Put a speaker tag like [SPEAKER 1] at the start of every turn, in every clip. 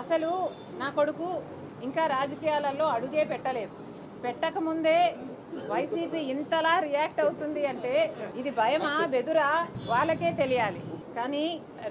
[SPEAKER 1] అసలు నా కొడుకు ఇంకా రాజకీయాలలో అడుగే పెట్టలేదు. పెట్టకముందే వైసీపీ ఇంతలా రియాక్ట్ అవుతుంది అంటే ఇది భయమా బెదురా? వాళ్ళకే తెలియాలి. కానీ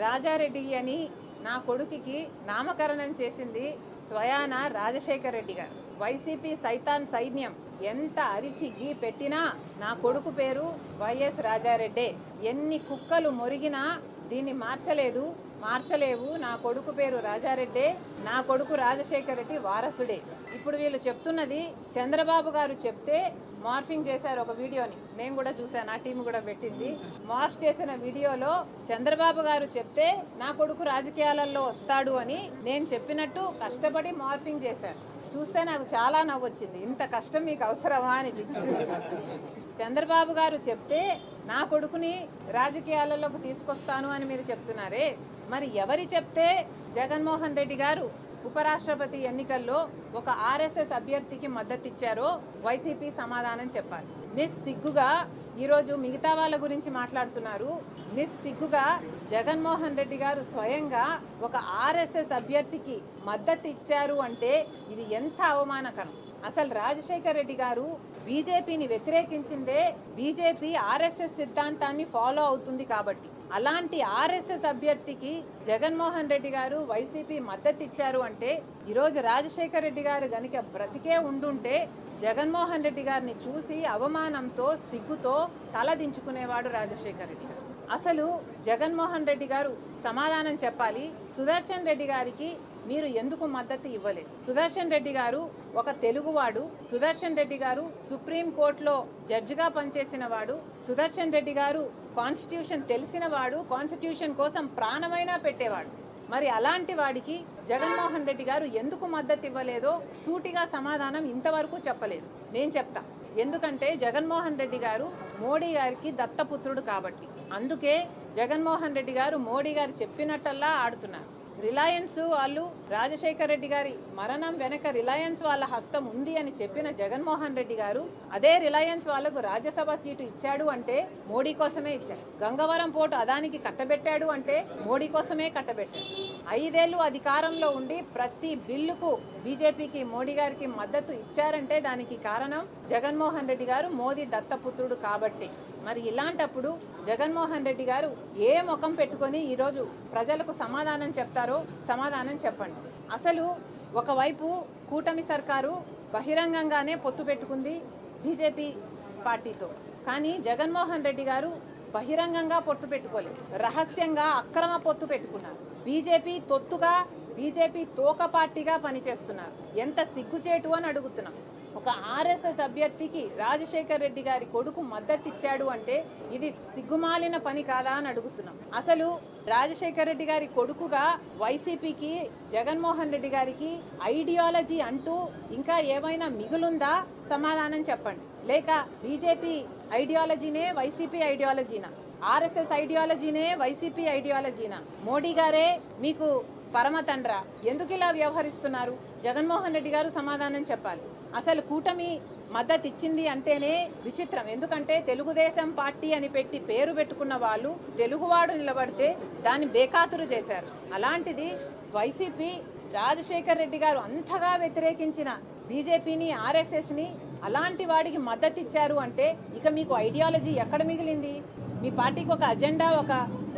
[SPEAKER 1] రాజారెడ్డి అని నా కొడుకుకి నామకరణం చేసింది స్వయాన రాజశేఖర రెడ్డి గారు. వైసీపీ సైతాన్ సైన్యం ఎంత అరిచి గీ పెట్టినా నా కొడుకు పేరు వైఎస్ రాజారెడ్డే. ఎన్ని కుక్కలు మొరిగినా దీన్ని మార్చలేదు. మార్చలేవు. నా కొడుకు పేరు రాజారెడ్డే. నా కొడుకు రాజశేఖర రెడ్డి వారసుడే. ఇప్పుడు వీళ్ళు చెప్తున్నది చంద్రబాబు గారు చెప్తే మార్ఫింగ్ చేశారు ఒక వీడియోని. నేను కూడా చూశాను ఆ టీం కూడా పెట్టింది. మార్ఫ్ చేసిన వీడియోలో చంద్రబాబు గారు చెప్తే నా కొడుకు రాజకీయాలలో వస్తాడు అని నేను చెప్పినట్టు కష్టపడి మార్ఫింగ్ చేశారు. చూస్తే నాకు చాలా నవ్వొచ్చింది. ఇంత కష్టం మీకు అవసరమా అనిపించింది. చంద్రబాబు గారు చెప్తే నా కొడుకుని రాజకీయాలలోకి తీసుకొస్తాను అని మీరు చెప్తున్నారే. మరి ఎవరి చెప్తే జగన్మోహన్ రెడ్డి గారు ఉపరాష్ట్రపతి ఎన్నికల్లో ఒక ఆర్ఎస్ఎస్ అభ్యర్థికి మద్దతు ఇచ్చారో వైసీపీ సమాధానం చెప్పాలి. నిస్సిగ్గుగా ఈరోజు మిగతా వాళ్ళ గురించి మాట్లాడుతున్నారు. నిస్సిగ్గుగా జగన్మోహన్ రెడ్డి గారు స్వయంగా ఒక ఆర్ఎస్ఎస్ అభ్యర్థికి మద్దతు ఇచ్చారు అంటే ఇది ఎంత అవమానకరం. అసలు రాజశేఖర్ రెడ్డి గారు బీజేపీని వ్యతిరేకించిందే బీజేపీ ఆర్ఎస్ఎస్ సిద్ధాంతాన్ని ఫాలో అవుతుంది కాబట్టి. అలాంటి ఆర్ఎస్ఎస్ అభ్యర్థికి జగన్మోహన్ రెడ్డి గారు వైసీపీ మద్దతు ఇచ్చారు అంటే ఈరోజు రాజశేఖర్ రెడ్డి గారు గనుక బ్రతికే ఉండుంటే జగన్మోహన్ రెడ్డి గారిని చూసి అవమానంతో సిగ్గుతో తలదించుకునేవాడు రాజశేఖర్ రెడ్డి గారు. అసలు జగన్మోహన్ రెడ్డి గారు సమాధానం చెప్పాలి. సుదర్శన్ రెడ్డి గారికి మీరు ఎందుకు మద్దతు ఇవ్వలేదు? సుదర్శన్ రెడ్డి గారు ఒక తెలుగువాడు. సుదర్శన్ రెడ్డి గారు సుప్రీం కోర్టులో జడ్జిగా పనిచేసిన వాడు. సుదర్శన్ రెడ్డి గారు కాన్స్టిట్యూషన్ తెలిసిన వాడు. కాన్స్టిట్యూషన్ కోసం ప్రాణమైనా పెట్టేవాడు. మరి అలాంటి వాడికి జగన్మోహన్ రెడ్డి గారు ఎందుకు మద్దతు ఇవ్వలేదో సూటిగా సమాధానం ఇంతవరకు చెప్పలేదు. నేను చెప్తా. ఎందుకంటే జగన్మోహన్ రెడ్డి గారు మోడీ గారికి దత్తపుత్రుడు కాబట్టి. అందుకే జగన్మోహన్ రెడ్డి గారు మోడీ గారు చెప్పినట్టల్లా ఆడుతున్నారు. రిలయన్స్ వాళ్ళు రాజశేఖర్ రెడ్డి గారి మరణం వెనక రిలయన్స్ వాళ్ళ హస్తం ఉంది అని చెప్పిన జగన్మోహన్ రెడ్డి గారు అదే రిలయన్స్ వాళ్ళకు రాజ్యసభ సీటు ఇచ్చాడు అంటే మోడీ కోసమే ఇచ్చాడు గంగవరం పోటు అదానికి కట్టబెట్టాడు అంటే మోడీ కోసమే కట్టబెట్టాడు ఐదేళ్ళు అధికారంలో ఉండి ప్రతి బిల్లుకు బీజేపీకి మోడీ గారికి మద్దతు ఇచ్చారంటే దానికి కారణం జగన్మోహన్ రెడ్డి గారు మోదీ దత్తపుత్రుడు కాబట్టి. మరి ఇలాంటప్పుడు జగన్మోహన్ రెడ్డి గారు ఏ ముఖం పెట్టుకొని ఈరోజు ప్రజలకు సమాధానం చెప్తారో సమాధానం చెప్పండి. అసలు ఒకవైపు కూటమి సర్కారు బహిరంగంగానే పొత్తు పెట్టుకుంది బీజేపీ పార్టీతో. కానీ జగన్మోహన్ రెడ్డి గారు బహిరంగంగా పొత్తు పెట్టుకోలేదు. రహస్యంగా అక్రమ పొత్తు పెట్టుకున్నారు. బీజేపీ తొత్తుగా బీజేపీ తోక పార్టీగా పనిచేస్తున్నారు. ఎంత సిగ్గుచేటు అని అడుగుతున్నాం. ఒక ఆర్ఎస్ఎస్ అభ్యర్థికి రాజశేఖర్ రెడ్డి గారి కొడుకు మద్దతు ఇచ్చాడు అంటే ఇది సిగ్గుమాలిన పని కాదా అని అడుగుతున్నాం. అసలు రాజశేఖర్ రెడ్డి గారి కొడుకుగా వైసీపీకి జగన్మోహన్ రెడ్డి గారికి ఐడియాలజీ అంటూ ఇంకా ఏమైనా మిగులుందా? సమాధానం చెప్పండి. లేక బీజేపీ ఐడియాలజీనే వైసీపీ ఐడియాలజీనా? ఆర్ఎస్ఎస్ ఐడియాలజీనే వైసీపీ ఐడియాలజీనా? మోడీ గారే మీకు పరమ తండ్ర. ఎందుకు ఇలా వ్యవహరిస్తున్నారు? జగన్మోహన్ రెడ్డి గారు సమాధానం చెప్పాలి. అసలు కూటమి మద్దతు ఇచ్చింది అంటేనే విచిత్రం. ఎందుకంటే తెలుగుదేశం పార్టీ అని పెట్టి పేరు పెట్టుకున్న వాళ్ళు తెలుగువాడు నిలబడితే దాన్ని బేఖాతురు చేశారు. అలాంటిది వైసీపీ రాజశేఖర్ రెడ్డి గారు అంతగా వ్యతిరేకించిన బీజేపీని ఆర్ఎస్ఎస్ని అలాంటి వాడికి మద్దతు ఇచ్చారు అంటే ఇక మీకు ఐడియాలజీ ఎక్కడ మిగిలింది? మీ పార్టీకి ఒక అజెండా ఒక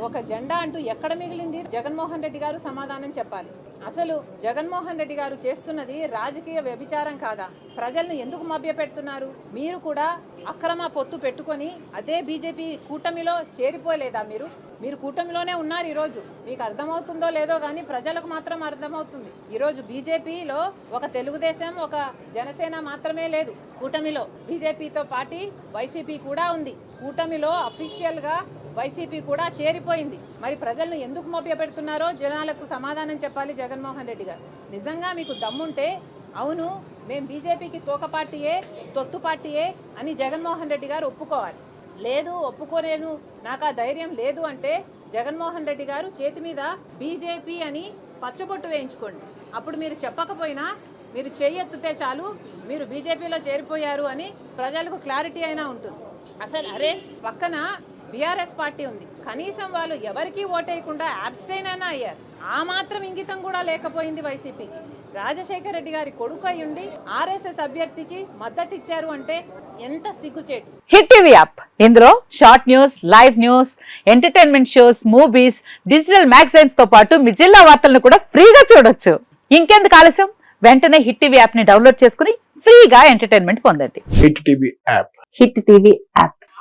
[SPEAKER 1] ఒక జెండా అంటూ ఎక్కడ మిగిలింది? జగన్మోహన్ రెడ్డి గారు సమాధానం చెప్పాలి. అసలు జగన్మోహన్ రెడ్డి గారు చేస్తున్నది రాజకీయ వ్యభిచారం కాదా? ప్రజలను ఎందుకు మభ్యపెడుతున్నారు? మీరు కూడా అక్రమ పొత్తు పెట్టుకొని అదే బీజేపీ కూటమిలో చేరిపోలేదా మీరు? మీరు కూటమిలోనే ఉన్నారు ఈరోజు. మీకు అర్థమవుతుందో లేదో కానీ ప్రజలకు మాత్రం అర్థమవుతుంది. ఈరోజు బీజేపీలో ఒక తెలుగుదేశం ఒక జనసేన మాత్రమే లేదు కూటమిలో. బీజేపీతో పాటి వైసీపీ కూడా ఉంది. కూటమిలో అఫీషియల్గా వైసీపీ కూడా చేరిపోయింది. మరి ప్రజలను ఎందుకు మభ్యపెడుతున్నారో జనాలకు సమాధానం చెప్పాలి జగన్మోహన్ రెడ్డి గారు. నిజంగా మీకు దమ్ముంటే అవును మేం బీజేపీకి తోక పార్టీయే తొత్తు పార్టీయే అని జగన్మోహన్ రెడ్డి గారు ఒప్పుకోవాలి. లేదు ఒప్పుకోలేను నాకు ఆ ధైర్యం లేదు అంటే జగన్మోహన్ రెడ్డి గారు చేతి మీద బీజేపీ అని పచ్చబొట్టు వేయించుకోండి. అప్పుడు మీరు చెప్పకపోయినా మీరు చెయ్యెత్తితే చాలు మీరు బీజేపీలో చేరిపోయారు అని ప్రజలకు క్లారిటీ అయినా ఉంటుంది. అసలు అరే పక్కన బీఆర్ఎస్ పార్టీ ఉంది. కనీసం వాళ్ళు ఎవరికి ఓటేయకుండా అబ్స్టైన్ అయినా అయ్యారు. ఆ మాత్రం ఇంగితం కూడా లేకపోయింది వైసీపీకి. రాజశేఖర రెడ్డి గారి కొడుకు అయి ఉండి ఆర్ఎస్ఎస్ అభ్యర్థికి మద్దతు ఇచ్చారు అంటే ఎంత సిగ్గుచేటు.
[SPEAKER 2] Hit TV app. ఇందులో short news live news entertainment shows movies digital మ్యాగజైన్స్తో పాటు మీ జిల్లా వార్తలను కూడా ఫ్రీగా చూడొచ్చు. ఇంకెందుకు ఆలస్యం? వెంటనే హిట్ టీవీ యాప్ని డౌన్లోడ్ చేసుకుని ఫ్రీగా ఎంటర్టైన్మెంట్ పొందండి.
[SPEAKER 3] Hit TV app.
[SPEAKER 2] Hit TV app.